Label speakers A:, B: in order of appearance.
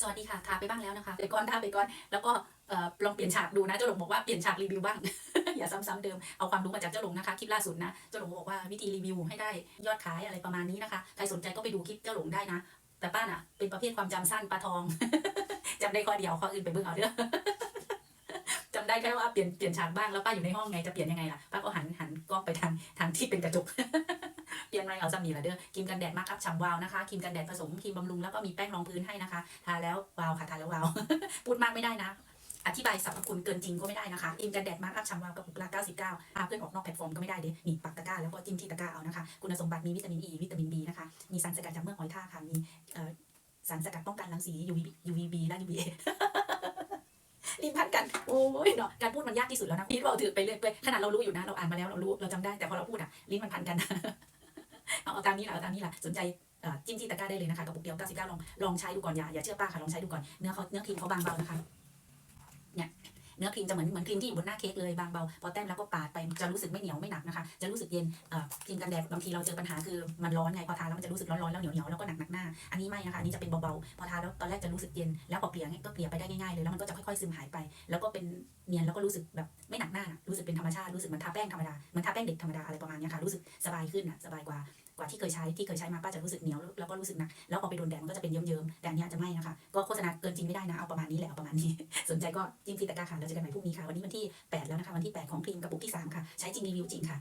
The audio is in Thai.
A: สวัสดีค่ะทาไปบ้างแล้วนะคะไปก่อนทาไปก่อน แล้วก็ลองเปลี่ยนฉากดูนะเจ้าหลงบอกว่าเปลี่ยนฉากรีวิวบ้างอย่าซ้ำๆเดิมเอาความรู้มาจากเจ้าหลงนะคะคลิปล่าสุดนะเจ้าหลงบอกว่าวิธีรีวิวให้ได้ยอดขายอะไรประมาณนี้นะคะใครสนใจก็ไปดูคลิปเจ้าหลงได้นะ แต่ป้าน่ะเป็นประเภทความจำสั้นปลาทองจำได้ข้อเดียวข้ออื่นไปเบิ่งเอาเด้อจำได้แค่ว่าเปลี่ยนเปลี่ยนฉากบ้างแล้วป้าอยู่ในห้องไงจะเปลี่ยนยังไงล่ะป้าก็หันหันกล้องไปทางทางที่เป็นกระจก ไรเอาซ้ำนี่ละเด้อครีมกันแดดมาร์กอัพฉ่ำวาวนะคะครีมกันแดดผสมครีมบำรุงแล้วก็มีแป้งรองพื้นให้นะคะ ทาแล้ววาวค่ะทาแล้ววาวพูดมากไม่ได้นะอธิบายสรรพคุณเกินจริงก็ไม่ได้นะคะครีมกันแดดมาร์กอัพฉ่ำวาวกระปุกละ99พาเพื่อนออกนอกแพลตฟอร์มก็ไม่ได้เด้นี่ปักตะกร้าแล้วก็จิ้มที่ตะกร้าเอานะคะ คุณสมบัติมีวิตามิน E วิตามิน B นะคะ มีสารสกัดจากเมือกหอยทากค่ะ มีเอ่อสารสกัดป้องกันรังสี UVB UVB และ UVA ลิ้นพันกัน โอ้ยเนาะการพูดมันยากที่สุดแล้วนะพี่เราถือไปเรื่อยๆขนาดเรารู้อยู่นะ เราอ่านมาแล้วเรารู้ เราจำได้ แต่พอเราพูดอะลิ้นมันพันกัน เอาเอาตามนี้แหละเอาตามนี้แหละสนใจจิ้มที่ตะกร้าได้เลยนะคะกระปุกเดียว99ลองลองใช้ดูก่อนอย่าอย่าเชื่อป้าค่ะลองใช้ดูก่อนเนื้อเขาเนื้อครีมเขาบางเบานะคะเนี่ยเนื้อครีมจะเหมือนเหมือนครีมที่อยู่บนหน้าเค้กเลยบางเบาพอแต้มแล้วก็ปาดไปจะรู้สึกไม่เหนียวไม่หนักนะคะ จะรู้สึกเย็นครีมกันแดดบางทีเราเจอปัญหาคือมันร้อนไงพอทาแล้วมันจะรู้สึกร้อนๆแล้วเหนียวๆแล้วก็หนักหนักหน้าอันนี้ไม่นะคะอันนี้จะเป็นเบาๆพอทาแล้วตอนแรกจะรู้สึกเย็นแล้วพอเกลี่ยนก็เกลี่ยไปได้ง่ายๆเลยแล้วมันก็จะค่อยๆซึมหายไป แล้วก็เป็นเนียนแล้วก็รู้สึกแบบไม่หนักหน้ารู้สึกเป็นธรรมชาติรู้สึกเหมือนทาแป้งธรรมดาเหมือนทาแป้งเด็กธรรมดาอะไรประมาณนี้ค่ะรู้สึกสบายขึ้นอะสบายกว่า กว่าที่เคยใช้ที่เคยใช้มาป้าจะรู้สึกเหนียวแล้วก็รู้สึกหนักแล้วพอไปโดนแดดมันก็จะเป็นเยิ้มๆแต่อันนี้จะไม่นะคะก็โฆษณาเกินจริงไม่ได้นะเอาประมาณนี้แหละเอาประมาณนี้ สนใจก็จิ้มที่ตะกร้าค่ะเราเจอกันใหม่พรุ่งนี้ค่ะวันนี้วันที่ 8 แล้วนะคะวันที่ 8 ของครีมกระปุกที่ 3 ค่ะ ใช้จริงรีวิวจริงค่ะ